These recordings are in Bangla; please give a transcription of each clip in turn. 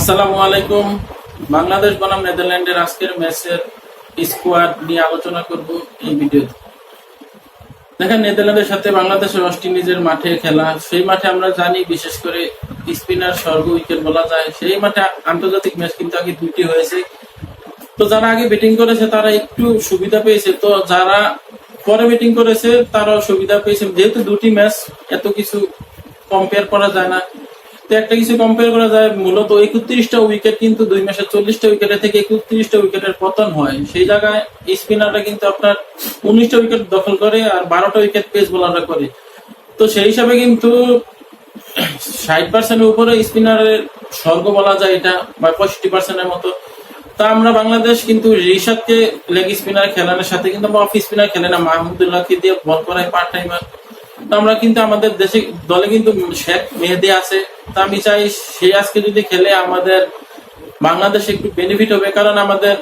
আসসালামু আলাইকুম। বাংলাদেশ বনাম নেদারল্যান্ডের আজকের ম্যাচের স্কোয়াড নিয়ে আলোচনা করব এই ভিডিওতে। দেখেন, নেদারল্যান্ডের সাথে বাংলাদেশের ওয়েস্ট ইন্ডিজের মাঠে খেলা। সেই মাঠে আমরা জানি, বিশেষ করে স্পিনার, স্বর্গ উইকেট বলা যায়। সেই মাঠে আন্তর্জাতিক ম্যাচ কিন্তু আগে দুইটি হয়েছে। তো যারা আগে ব্যাটিং করেছে, তারা একটু সুবিধা পেয়েছে। তো যারা পরে ব্যাটিং করেছে, তারাও সুবিধা পেয়েছে। যেহেতু দুটি ম্যাচ, এত কিছু কম্পেয়ার করা যায় না। তো একটা কিছু কম্পেয়ার করা যায়, মূলত একত্রিশটা উইকেট কিন্তু দুই ম্যাচে চল্লিশটা উইকেটের থেকে একত্রিশটা উইকেটের পতন হয়। সেই জায়গায় স্পিনাররা কিন্তু আপনার উনিশটা উইকেট দখল করে আর বারোটা উইকেট পেস বোলাররা করে। তো সেই হিসাবে কিন্তু ষাট পার্সেন্টের উপরে স্পিনারের স্বর্গ বলা যায় এটা, বা পঁয়ষট্টি পার্সেন্টের মতো। তা আমরা বাংলাদেশ কিন্তু রিশাদকে লেগ স্পিনার খেলানোর সাথে কিন্তু আমরা অফ স্পিনার খেলে না। মাহমুদুল্লাহকে দিয়ে বল করাই পার্ট টাইমার আমরা কিন্তু আমাদের দেশে দলে কিন্তু শেখ মেহেদি আছে। তা আমি চাই সে আজকে যদি খেলে আমাদের বাংলাদেশে একটু বেনিফিট হবে। কারণ আমাদের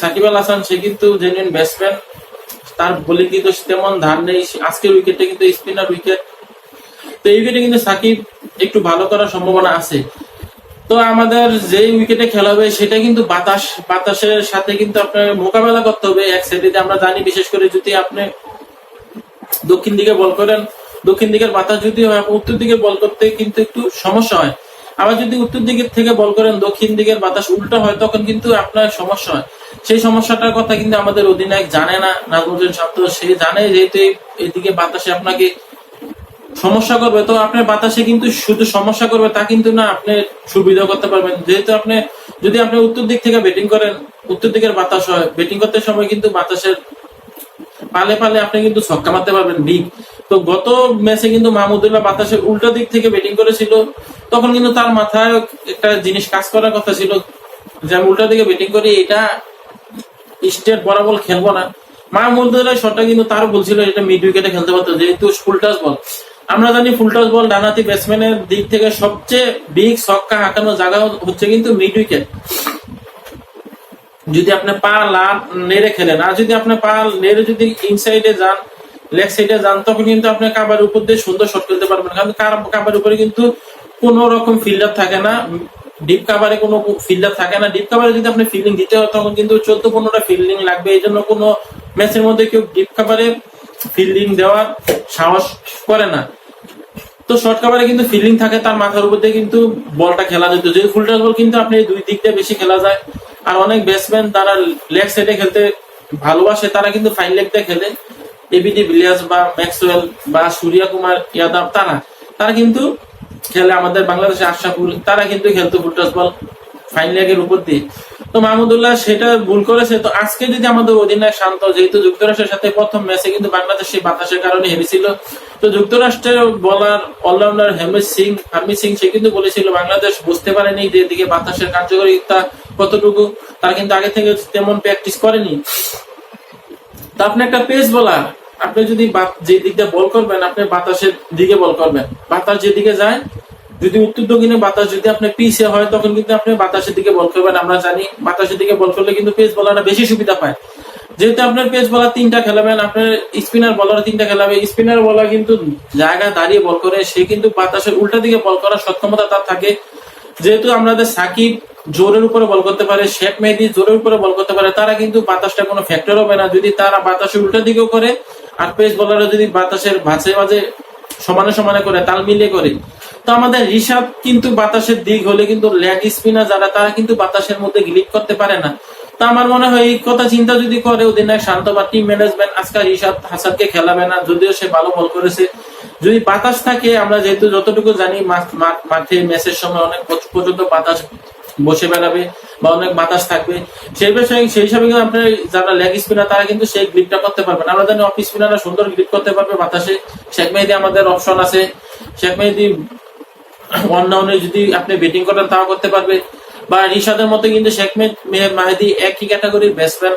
সাকিব আল হাসান, সে কিন্তু জেনুইন ব্যাটসম্যান তার বোলিং কিন্তু তেমন ধার নেই। আজকের উইকেটে কিন্তু স্পিনার উইকেট তো এই উইকেটে কিন্তু সাকিব একটু ভালো করার সম্ভাবনা আছে। তো আমাদের যে উইকেটে খেলা হবে, সেটা কিন্তু বাতাস। বাতাসের সাথে কিন্তু আপনার মোকাবেলা করতে হবে। এক সাইডে আমরা জানি, বিশেষ করে যদি আপনি দক্ষিণ দিকে বল করেন দক্ষিণ দিকের বাতাস যদি উত্তর দিকে বল করতে কিন্তু একটু সমস্যা হয়। আবার যদি উত্তর দিকের থেকে বল করেন, দক্ষিণ দিকের বাতাস উল্টো হয়, তখন কিন্তু আপনার সমস্যা হয়। সেই সমস্যাটার কথা কিন্তু আমাদের অধিনায়ক জানে না নাজমুদ্দিন শান্ত সে জানে, যেহেতু এদিকে বাতাসে আপনাকে সমস্যা করবে। তো আপনার বাতাসে কিন্তু শুধু সমস্যা করবে, তা কিন্তু না, আপনি সুবিধা করতে পারবেন। যেহেতু আপনি যদি আপনি উত্তর দিক থেকে ব্যাটিং করেন, উত্তর দিকের বাতাস হয় ব্যাটিং করতে সময় কিন্তু বাতাসের পালে পালে আপনি কিন্তু ছক্কা মারতে পারবেন বিগ তো গত ম্যাচে কিন্তু মাহমুদুল্লাহ বাতাসের উল্টো দিক থেকে ব্যাটিং করেছিল। তখন কিন্তু তার মাথায় একটা জিনিস কাজ করার কথা ছিল যে আমি উল্টো দিকে ব্যাটিং করি, এটা স্টেট বরাবর খেলব না। মাহমুদুল্লাহ শটটা কিন্তু তার বলছিল এটা মিড উইকেটে খেলতে পারতো, যেহেতু ফুলটাস বল আমরা জানি ফুলটাস বল ডানাতি ব্যাটসম্যানের দিক থেকে সবচেয়ে বিগ ছক্কা হাঁকানো জায়গা হচ্ছে কিন্তু মিড উইকেট যদি আপনি পা লাভ নেড়ে খেলেন, আর যদি আপনি পা নেড়ে যদি ইনসাইডে যান লেগ সাইডে যান, তখন কিন্তু আপনি কাবার উপর দিয়ে সুন্দর শট খেলতে পারবেন। কারণ কাবার উপরে কিন্তু কোন রকম ফিল্ডার থাকে না ডিপ কাভারে কোনো ফিল্ডার থাকে না। ডিপ কাভারে যদি আপনি ফিল্ডিং দিতে হয়, তখন কিন্তু চোদ্দ পনেরোটা ফিল্ডিং লাগবে। এই জন্য কোনো ম্যাচের মধ্যে কেউ ডিপ কাভারে ফিল্ডিং দেওয়ার সাহস করে না। তো শর্ট কাভারে কিন্তু ফিল্ডিং থাকে, তার মাথার উপর দিয়ে কিন্তু বলটা খেলা যেত। যে ফুলটাস বল কিন্তু আপনি দুই দিক দিয়ে বেশি খেলা যায় আর অনেক ব্যাটসম্যান তারা লেগ সাইডে খেলতে ভালোবাসে, তারা কিন্তু ফাইন লেগ দিয়ে খেলে। এবিডি বিলিয়াস বা ম্যাক্সওয়েল বা সূর্যা কুমার ইয়াদব তারা। তারা কিন্তু খেলে আমাদের বাংলাদেশে আশরাফুল, তারা কিন্তু খেলতো ফুলটাস বল ফাইন লেগের উপর দিয়ে। তো মাহমুদুল্লাহ সেটা ভুল করেছে। তো আজকে যদি আমাদের অধিনায়ক শান্ত, যেহেতু যুক্তরাষ্ট্রের সাথে প্রথম ম্যাচে কিন্তু বাংলাদেশ সেই বাতাসের কারণে হেরেছিল তো যুক্তরাষ্ট্রের বলার অলরাউন্ডার হেমেশ সিং হারমি সিং সে কিন্তু বলেছিল, বাংলাদেশ বুঝতে পারেনি যে এদিকে বাতাসের কার্যকারিতা কতটুকু, তারা কিন্তু আগে থেকে তেমন প্র্যাকটিস করেনি। তা আপনি একটা পেস বলার আপনি যদি যে দিক দিয়ে বল করবেন, আপনি বাতাসের দিকে বল করবেন। বাতাস যেদিকে যায়, যদি উত্তর দক্ষিণে বাতাস যদি আপনি পিছে হয়, তখন কিন্তু আপনি বাতাসের দিকে বল করবেন, আমরা জানি। বাতাসের দিকে বল করলে কিন্তু পেস বলাররা বেশি সুবিধা পায়। যেহেতু আপনার পেস বলার তিনটা খেলাবেন, আপনার স্পিনার বলার তিনটা খেলাবে। স্পিনার বলার কিন্তু জায়গায় দাঁড়িয়ে বল করে, সে কিন্তু বাতাসের উল্টা দিকে বল করার সক্ষমতা তার থাকে। যেহেতু আমাদের সাকিব জোরের উপরে বল করতে পারে, শেখ মেহেদি জোরের উপরে বল করতে পারে, তারা কিন্তু বাতাসটা কোনো ফ্যাক্টর হবে না। যদি তারা বাতাসের উল্টা দিকেও করে, আর পেস বলাররা যদি বাতাসের ভাঁজে মাঝে সমানে সমানে করে, তাল মিলিয়ে করে, তো আমাদের ঋষাদ কিন্তু বাতাসের দিক হলে কিন্তু লেগ স্পিনার যারা, তারা কিন্তু বাতাসের মধ্যে গ্লিপ করতে পারে না। তা আমার মনে হয় এই কথা চিন্তা যদি করে অধিনায়ক শান্ত বা টিম ম্যানেজমেন্ট আজকাল ঋষাদ হাসানকে খেলাবে না, যদিও সে ভালো বল করেছে। যদি বাতাস থাকে, আমরা যেহেতু যতটুকু জানি, মাঠে ম্যাচের সময় অনেক পর্যন্ত বাতাস বসে বেড়াবে বা অনেক বাতাস থাকবে। সেই বিষয়ে, সেই হিসাবে কিন্তু আপনার যারা লেগ স্পিনার তারা কিন্তু সেই গ্রিপটা করতে পারবেন আমরা জানি অফ স্পিনাররা সুন্দর গ্রিপ করতে পারবে বাতাসে। শেখ মেহেদি আমাদের অপশন আছে। শেখ মেহেদি অন্যান্য যদি আপনি ব্যাটিং করেন তাও করতে পারবে। বা রিশাদের মতো কিন্তু শেখ মেহেদি একই ক্যাটাগরির ব্যাটসম্যান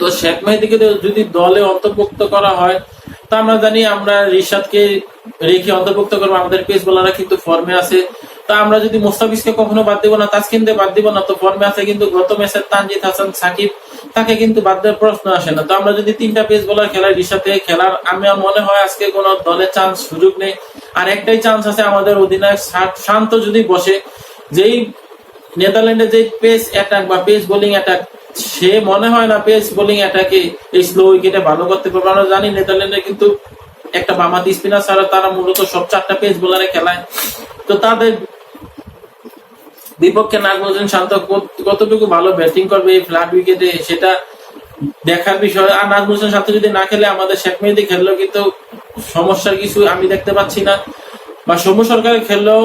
তো শেখ মেহেদিকে যদি দলে অন্তর্ভুক্ত করা হয়, তা আমরা জানি আমরা রিশাদকে রেখে অন্তর্ভুক্ত করব। আমাদের পেস বোলাররা কিন্তু ফর্মে আছে। তা আমরা যদি মোস্তাফিজকে কখনো বাদ দিব না, তাসকিনকে বাদ দিব না, তো ফর্মে আছে কিন্তু গত ম্যাচের তানজিদ হাসান, সাকিব, তাকে কিন্তু বাদ দেওয়ার প্রশ্ন আসে না। তো আমরা যদি তিনটা পেস বোলার খেলার রিসাতে খেলার আমার মনে হয় আজকে কোন দলের চান্স সুযোগ নেই। আর একটাই চান্স আছে আমাদের অধিনায়ক শান্ত যদি বসে, যেই নেদারল্যান্ডে যে পেস অ্যাটাক বা পেস বোলিং অ্যাটাক সে মনে হয় না পেস বোলিং অ্যাটাকে এই স্লো উইকেটে ভালো করতে পারবে। আমরা জানি নেদারল্যান্ডে কিন্তু একটা বামাতি স্পিনার ছাড়া তারা মূলত সব চারটা পেস বোলারে খেলায়। তো তাদের বিপক্ষে নাজমুদ্দিন শান্ত কতটুকু ভালো ব্যাটিং করবে এই ফ্ল্যাট উইকেটে সেটা দেখার বিষয়। আর নাজমুদ্দিন শান্ত যদি না খেলে, আমাদের শেখ মেহেদি খেললেও কিন্তু সমস্যার কিছু আমি দেখতে পাচ্ছি না। বা সৌম্য সরকার খেললেও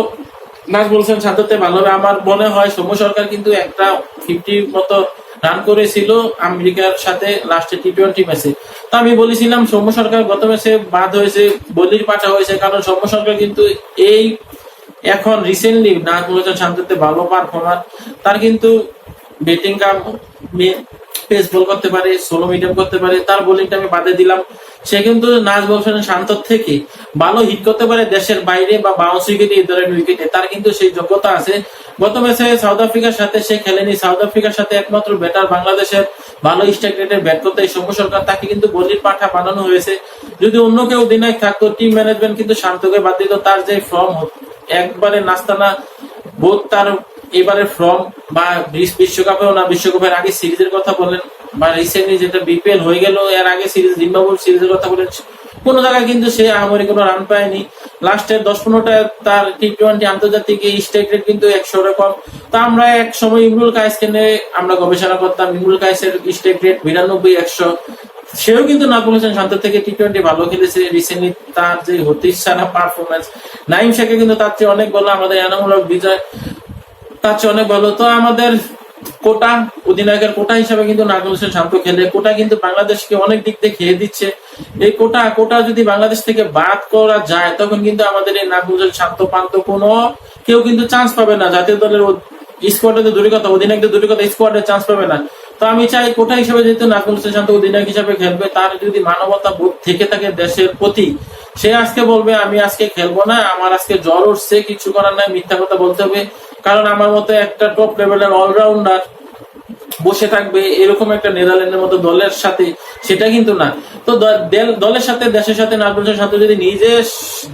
নাজমুল হোসেন শান্ততে ভালো হবে আমার মনে হয়, সৌম্য সরকার কিন্তু একটা ফিফটি মতো রান করেছিল আমেরিকার সাথে লাস্টে টি টোয়েন্টি ম্যাচে তো আমি বলেছিলাম, সৌম্য সরকার গত ম্যাচে বাদ হয়েছে, বলির পাঠা হয়েছে, কারণ সৌম্য সরকার কিন্তু এই এখন রিসেন্টলি নাজমুল হোসেন শান্ততে ভালো পারফর্মার তার কিন্তু ব্যাটিং কাম পেস বল করতে পারে সোলো মিডিয়াম করতে পারে, তার বোলিংটা আমি বাদে দিলাম। সে কিন্তু নাজমুল হোসেন শান্ত থেকে ভালো হিট করতে পারে দেশের বাইরে বা বাউন্স উইকেটে এই ধরনের উইকেটে তার কিন্তু সেই যোগ্যতা আছে। গত ম্যাচে সাউথ আফ্রিকার সাথে সে খেলেনি। সাউথ আফ্রিকার সাথে একমাত্র ব্যাটার বাংলাদেশের ভালো স্ট্রাইক রেটের ব্যাট করতে সৌম্য সরকার, তাকে কিন্তু বলির পাঠা বানানো হয়েছে। যদি অন্য কেউ অধিনায়ক থাকতো টিম ম্যানেজমেন্ট কিন্তু শান্তকে বাদ দিত। তার যে ফর্ম একবারে নাস্তানা বোধ তার এবারে ফর্ম বা বিশ্বকাপেও না, বিশ্বকাপের আগে সিরিজের কথা বলেন বা রিসেন্টলি যেটা বিপিএল হয়ে গেল, এর আগে সিরিজ জিম্বাবুর সিরিজের কথা বলেন, কোনো জায়গায় কিন্তু সে আহামরি কোনো রান পায়নি। লাস্টের দশ পনেরোটা তার টি টোয়েন্টি আন্তর্জাতিক স্ট্রাইক রেট কিন্তু একশো কম। তা আমরা এক সময় ইমরুল কায়েসকে নিয়ে আমরা গবেষণা করতাম, ইমরুল কায়েসের স্ট্রাইক রেট বিরানব্বই, একশো। সেও কিন্তু না বলেছেন শান্ত থেকে টি টোয়েন্টি ভালো খেলেছে। রিসেন্টলি তার যে হতিশ সারা পারফরমেন্স নাইম শেখে কিন্তু তার চেয়ে অনেক ভালো, আমাদের এনামূলক বিজয় তার চেয়ে অনেক ভালো। তো আমাদের কোটা, অধিনায়কের কোটা হিসাবে কিন্তু নাজমুল হোসেন শান্ত খেলে। কোটা কিন্তু বাংলাদেশকে অনেক দিক থেকে খেয়ে দিচ্ছে। এই কোটা কোটা যদি বাংলাদেশ থেকে বাদ করা যায়, তখন কিন্তু আমাদের এই নাজমুল হোসেন শান্ত পান্ত কোনো, কেউ কিন্তু চান্স পাবে না। জাতীয় দলের স্কোয়াডে তো কথা, অধিনায়কদের দূরের কথা স্কোয়াডে চান্স পাবে না। তো আমি চাই কোটা হিসাবে যেহেতু নাজমুল হোসেন শান্ত অধিনায়ক হিসাবে খেলবে, তার যদি মানবতা বোধ থেকে থাকে দেশের প্রতি, সে আজকে বলবে, আমি আজকে খেলব না, আমার আজকে জ্বর উঠছে, কিছু করার নাই, মিথ্যা কথা বলতে হবে। কারণ আমার মতো একটা টপ লেভেলের অলরাউন্ডার বসে থাকবে এরকম একটা নেদারল্যান্ডের মতো দলের সাথে, সেটা কিন্তু না। তো দলের সাথে, দেশের সাথে নাজমুলের সাথে যদি নিজে স-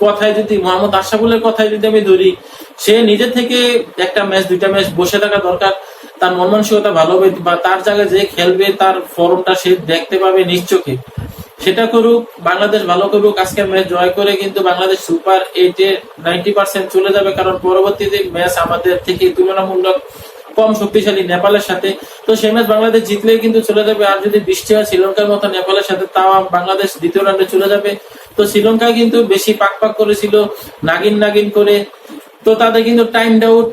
কথায় যদি, মোহাম্মদ আশরাফুলের কথায় যদি আমি ধরি, সে নিজে থেকে একটা ম্যাচ দুইটা ম্যাচ বসে থাকা দরকার। তার মন মানসিকতা ভালো হবে বা তার জায়গায় যে খেলবে, তার ফর্মটা সে দেখতে পাবে নিশ্চোখে সেটা করুক, বাংলাদেশ ভালো করুক, আজকের ম্যাচ জয় করে কিন্তু বাংলাদেশ সুপার এইটে নাইনটি পার্সেন্ট চলে যাবে কারণ পরবর্তীতে ম্যাচ আমাদের থেকে তুলনামূলক কম শক্তিশালী নেপালের সাথে। তো সেই ম্যাচ বাংলাদেশ জিতলে কিন্তু চলে যাবে। আর যদি বৃষ্টি হয়, শ্রীলঙ্কার মতো নেপালের সাথে, তাও বাংলাদেশ দ্বিতীয় রাউন্ডে চলে যাবে। তো শ্রীলঙ্কা কিন্তু বেশি পাক পাক করেছিল, নাগিন নাগিন করে। তো তাদের কিন্তু টাইম ডাউট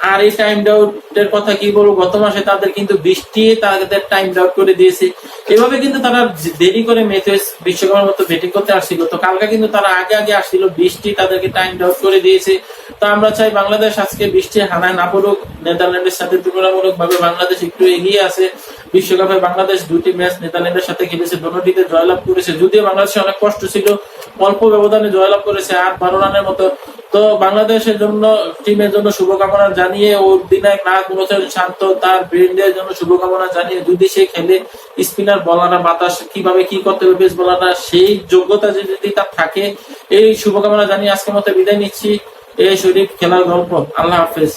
আর এই টাইম ডাউটের কথা কি বলব? গত মাসে তাদের কিন্তু বৃষ্টি, তাদের টাইম ডাউট করে দিয়েছে। এভাবে কিন্তু তারা দেরি করে মেতে বিশ্বকাপের মতো ব্যাটিং করতে আসছিল। তো কালকে কিন্তু তারা আগে আগে আসছিল। বৃষ্টি তাদেরকে টাইম ডাউট করে দিয়েছে। তো আমরা চাই বাংলাদেশ আজকে বৃষ্টির হানায় না পড়ুক। নেদারল্যান্ডের সাথে তুলনামূলক ভাবে বাংলাদেশ একটু এগিয়ে আছে। বিশ্বকাপে বাংলাদেশ দুটি ম্যাচ নেদারল্যান্ডের সাথে খেলেছে, দোনোটিতে জয়লাভ করেছে। যদিও বাংলাদেশে অনেক কষ্ট ছিল, অল্প ব্যবধানে জয়লাভ করেছে আট বারো রানের মতো। তো বাংলাদেশের জন্য, টিমের জন্য শুভকামনা জানিয়ে ও অধিনায়ক নাগ হোসেন শান্ত তার ব্রেন্ডের জন্য শুভকামনা জানিয়ে যদি সে খেলে, স্পিনার বলাররা বাতাস, কীভাবে কি করতে হবে বেশ বলাররা সেই যোগ্যতা যদি তার থাকে, এই শুভকামনা জানিয়ে আজকের মতো বিদায় নিচ্ছি। এই শরীফ খেলার গল্প। আল্লাহ হাফেজ।